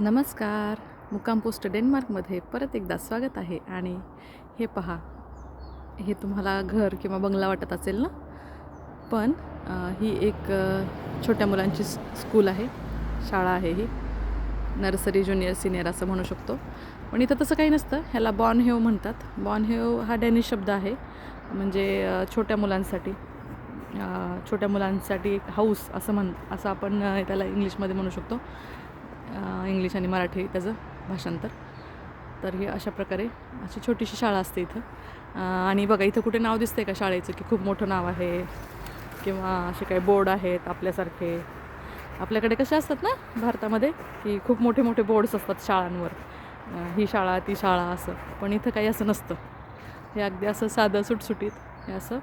नमस्कार. मुक्काम पोस्ट डेन्मार्कमध्ये परत एकदा स्वागत आहे आणि हे पहा हे तुम्हाला घर किंवा बंगला वाटत असेल ना? पण ही एक छोट्या मुलांची स्कूल आहे. शाळा आहे ही. नर्सरी ज्युनियर सिनियर असं म्हणू शकतो. पण इथं तसं काही नसतं. ह्याला बॉर्न हेव म्हणतात. बॉर्न हेव हा डॅनिश शब्द आहे. म्हणजे छोट्या मुलांसाठी. छोट्या मुलांसाठी एक हाऊस असं म्हण असं आपण त्याला इंग्लिशमध्ये म्हणू शकतो. इंग्लिश आणि मराठी त्याचं भाषांतर. तर ही अशा प्रकारे अशी छोटीशी शाळा असते इथं. आणि बघा इथं कुठे नाव दिसतंय का शाळेचं? की खूप मोठं नाव आहे. किंवा असे काही बोर्ड आहेत आपल्यासारखे. आपल्याकडे कसे असतात ना भारतामध्ये? की खूप मोठे मोठे बोर्ड्स असतात शाळांवर. ही शाळा ती शाळा असं. पण इथं काही असं नसतं. हे अगदी असं साधं सुटसुटीत हे असं.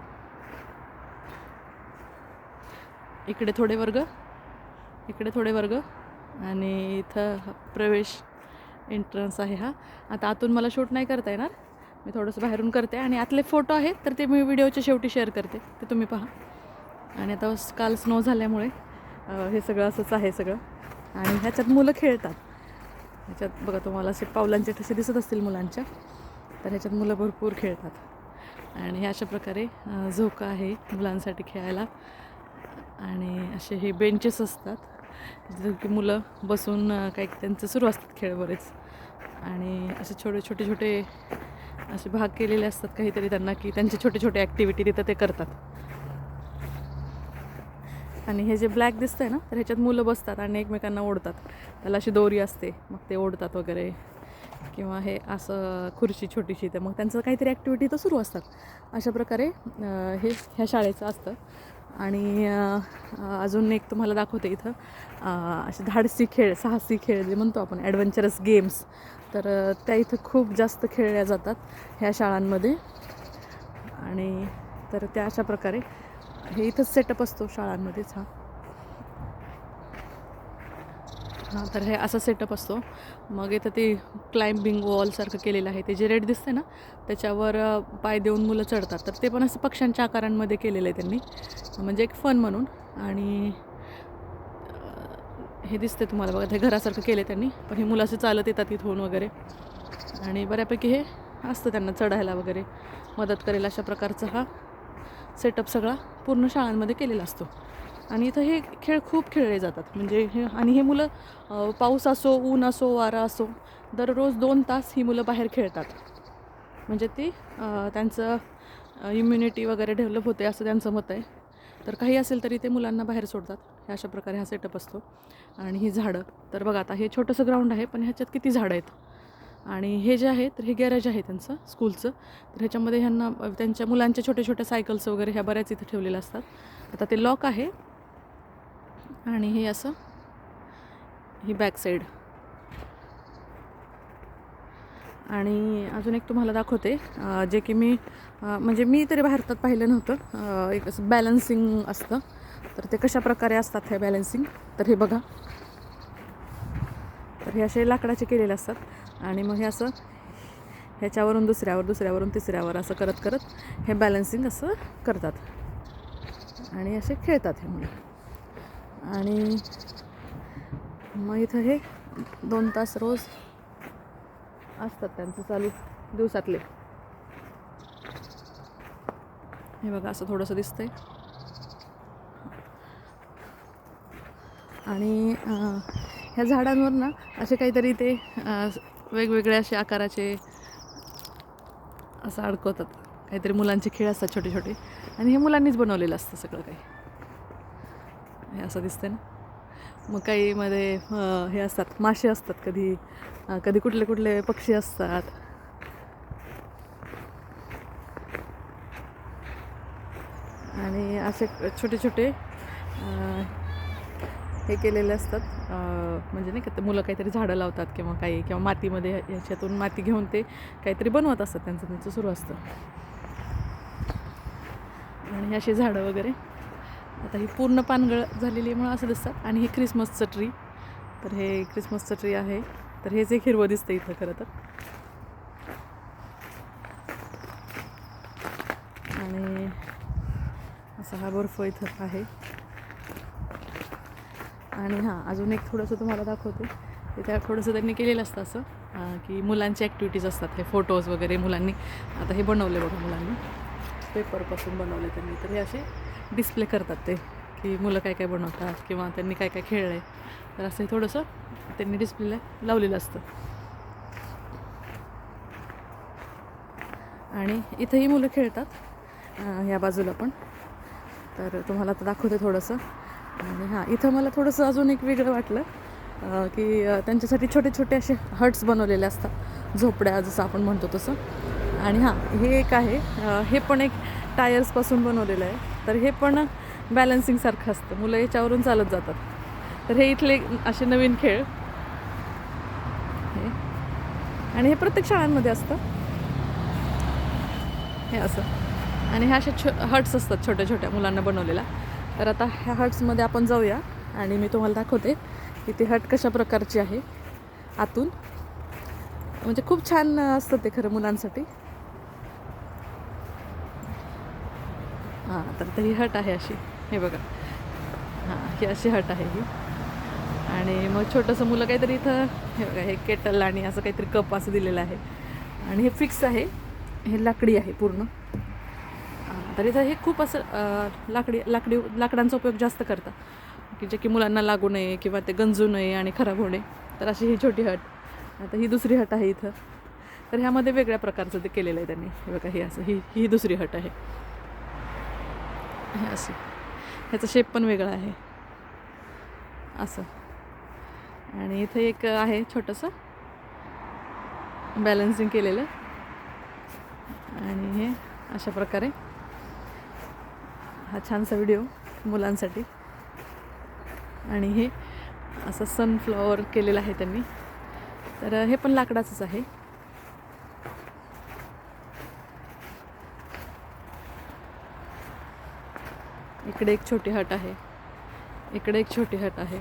इकडे थोडे वर्ग. इकडे थोडे वर्ग. आणि इथं प्रवेश एंट्रन्स आहे हा. आता आतून मला शूट नाही करता येणार. मी थोडंसं बाहेरून करते आणि आतले फोटो आहेत तर ते मी व्हिडिओच्या शेवटी शेअर करते. ते तुम्ही पहा. आणि आता काल स्नो झाल्यामुळे हे सगळं असंच आहे सगळं. आणि ह्याच्यात मुलं खेळतात. ह्याच्यात बघा तुम्हाला असे पावलांचे ठसे दिसत असतील मुलांच्या. तर ह्याच्यात मुलं भरपूर खेळतात. आणि अशा प्रकारे झोका आहे मुलांसाठी खेळायला. आणि असे हे बेंचेस असतात. जिथं की मुलं बसून काही त्यांचं सुरू असतात खेळ बरेच. आणि असे छोटे छोटे छोटे असे भाग केलेले असतात काहीतरी त्यांना की त्यांचे छोटे छोटे ॲक्टिव्हिटी तिथं ते करतात. आणि हे जे ब्लॅक दिसतं आहे ना तर ह्याच्यात मुलं बसतात आणि एकमेकांना ओढतात. त्याला अशी दोरी असते मग ते ओढतात वगैरे. किंवा हे असं खुर्ची छोटीशी तर मग त्यांचं काहीतरी ॲक्टिव्हिटी तर सुरू असतात. अशा प्रकारे हे ह्या शाळेचं असतं. आणि अजून एक तुम्हाला दाखवते इथं. असे धाडसी खेळ साहसी खेळ जे म्हणतो आपण ॲडव्हेंचरस गेम्स तर त्या इथं खूप जास्त खेळल्या जातात ह्या शाळांमध्ये. आणि तर त्या अशा प्रकारे हे इथंच सेटअप असतो शाळांमध्येच हा हां तर हे असा सेटअप असतो. मग इथं ते क्लाइम्बिंग वॉलसारखं केलेलं आहे. ते जे रेड दिसते ना त्याच्यावर पाय देऊन मुलं चढतात. तर ते पण असं पक्ष्यांच्या आकारांमध्ये केलेलं आहे त्यांनी. म्हणजे एक फन म्हणून. आणि हे दिसते तुम्हाला बघा हे घरासारखं केलं त्यांनी. पण हे मुलं असे चालत येतात इथून वगैरे. आणि बऱ्यापैकी हे असतं त्यांना चढायला वगैरे. मदत करेल अशा प्रकारचा हा सेटअप सगळा पूर्ण शाळांमध्ये केलेला असतो. आणि इथं हे खेळ खूप खेळले जातात. म्हणजे हे आणि हे मुलं पाऊस असो ऊन असो वारा असो दररोज दोन तास ही मुलं बाहेर खेळतात. म्हणजे ती त्यांचं इम्युनिटी वगैरे डेव्हलप होते असं त्यांचं मत आहे. तर काही असेल तरी ते मुलांना बाहेर सोडतात. हे अशा प्रकारे हा सेटअप असतो. आणि ही झाडं. तर बघा आता हे छोटंसं ग्राउंड आहे पण ह्याच्यात किती झाडं आहेत? आणि हे जे आहे तर हे गॅरेज आहे त्यांचं स्कूलचं तर ह्याच्यामध्ये ह्यांना त्यांच्या मुलांच्या छोट्या छोट्या सायकल्स वगैरे ह्या बऱ्याच इथं ठेवलेल्या असतात. आता ते लॉक आहे. आणि हे असं ही बॅक साईड आणि अजून एक तुम्हाला दाखवते जे की मी म्हणजे मी तरी भारतात पाहिलं नव्हतं. एक असं बॅलन्सिंग असतं. तर ते कशा प्रकारे असतात हे बॅलन्सिंग तर हे बघा. तर हे असे लाकडाचे केलेले असतात. आणि मग हे असं ह्याच्यावरून दुसऱ्यावर दुसऱ्यावरून तिसऱ्यावर असं करत करत हे बॅलन्सिंग असं करतात. आणि असे खेळतात हे मुलं. आणि मग इथं हे दोन तास रोज असतात त्यांचं चालू दिवसातले. हे बघा असं थोडंसं दिसतंय. आणि ह्या झाडांवर ना असे काहीतरी ते वेगवेगळ्या असे आकाराचे असं अडकवतात. काहीतरी मुलांचे खेळ असतात छोटे छोटे आणि हे मुलांनीच बनवलेलं असतं सगळं काही. हे असं दिसते ना. मग काही मध्ये हे असतात मासे असतात कधी कधी कुठले कुठले पक्षी असतात. आणि असे छोटे छोटे हे केलेले असतात. म्हणजे नाही का ते मुलं काहीतरी झाडं लावतात किंवा काही किंवा मातीमध्ये ह्याच्यातून माती घेऊन ते काहीतरी बनवत असतात त्यांचं त्यांचं सुरू असतं. आणि अशी झाडं वगैरे. आता हे पूर्ण पानगळ झालेली आहे म्हणून असं दिसतात आणि हे क्रिसमसचं ट्री तर हे क्रिसमसचं ट्री आहे. तर हेच एक हिरवं दिसतं इथं खरं तर. आणि असा हा बर्फ इथं आहे. आणि हां अजून एक थोडंसं तुम्हाला दाखवते. तिथे थोडंसं त्यांनी केलेलं असतं असं की मुलांचे ॲक्टिव्हिटीज असतात. हे फोटोज वगैरे मुलांनी. आता हे बनवले बघा मुलांनी. पेपरपासून बनवले त्यांनी. तर हे असे डिस्प्ले करतात ते की मुलं काय काय बनवतात किंवा त्यांनी काय काय खेळलं आहे तर असं थोडंसं त्यांनी डिस्प्लेला लावलेलं असतं. आणि इथंही मुलं खेळतात ह्या बाजूला पण. तर तुम्हाला आता दाखवते थोडंसं. आणि हां इथं मला थोडंसं अजून एक वेगळं वाटलं की त्यांच्यासाठी छोटे छोटे असे हट्स बनवलेले असतात. झोपड्या जसं आपण म्हणतो तसं. आणि हां हे एक आहे हे पण एक टायर्सपासून बनवलेलं आहे. तर हे पण बॅलन्सिंगसारखं असतं. मुलं याच्यावरून चालत जातात. तर हे इथले असे नवीन खेळ. हे. आणि हे प्रत्येक शाळांमध्ये असतं. हे असं. आणि ह्या अशा छो हट्स असतात छोट्या छोट्या मुलांना बनवलेल्या. तर आता ह्या हट्समध्ये आपण जाऊया. आणि मी तुम्हाला दाखवते की ती हट कशा प्रकारची आहे. आतून. म्हणजे खूप छान असतं ते खरं मुलांसाठी. हां तर आता ही हट आहे अशी. हे बघा. हां ही अशी हट आहे ही. आणि मग छोटंसं मुलं काहीतरी इथं हे बघा हे केटल आणि असं काहीतरी कप असं दिलेलं आहे. आणि हे फिक्स आहे. हे लाकडी आहे पूर्ण. हां, तर इथं हे खूप असं लाकडी लाकडी लाकडांचा उपयोग जास्त करतात की जे की मुलांना लागू नये किंवा ते गंजू नये आणि खराब होणे तर अशी ही छोटी हट. आता ही दुसरी हट आहे इथं. तर ह्यामध्ये वेगळ्या प्रकारचं ते केलेलं आहे त्यांनी. हे बघा हे असं ही ही दुसरी हट आहे. हे असं. ह्याचा शेप पण वेगळा आहे. असं. आणि इथं एक आहे छोटंसं. बॅलन्सिंग केलेलं. आणि हे अशा प्रकारे. हा छानसा व्हिडिओ मुलांसाठी. आणि हे असं सनफ्लॉवर केलेलं आहे त्यांनी. तर हे पण लाकडाचंच आहे. इकडे एक छोटी हट आहे. इकडे एक छोटी हट आहे.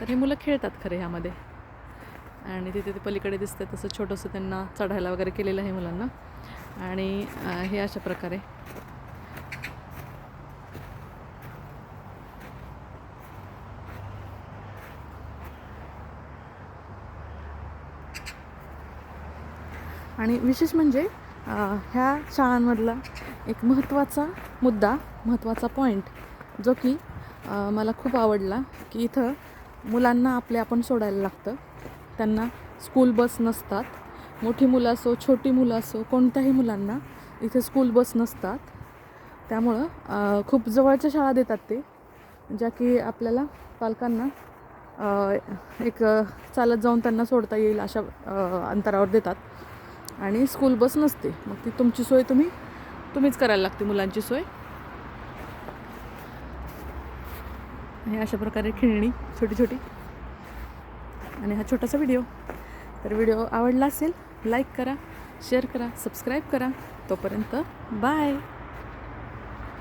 तर हे मुलं खेळतात खरे ह्यामध्ये. आणि तिथे ते पलीकडे दिसतं तसं छोटंसं त्यांना चढायला वगैरे केलेलं आहे मुलांना. आणि हे अशा प्रकारे. आणि विशेष म्हणजे ह्या शाळांमधला एक महत्त्वाचा मुद्दा महत्त्वाचा पॉईंट जो की मला खूप आवडला की इथं मुलांना आपले आपण सोडायला लागतं. त्यांना स्कूल बस नसतात. मोठी मुलं असो छोटी मुलं असो कोणत्याही मुलांना इथे स्कूल बस नसतात. त्यामुळं खूप जवळच्या शाळा देतात ते ज्या की आपल्याला पालकांना एक चालत जाऊन त्यांना सोडता येईल अशा अंतरावर देतात. आणि स्कूल बस नसते. मग ती तुमची सोय तुम्ही तुम्हीच करायला लागते मुलांची सोय. हे अशा प्रकारे खेळणी छोटी छोटी. आणि हा छोटासा व्हिडिओ तर व्हिडिओ आवडला असेल लाईक करा शेअर करा सबस्क्राईब करा. तोपर्यंत बाय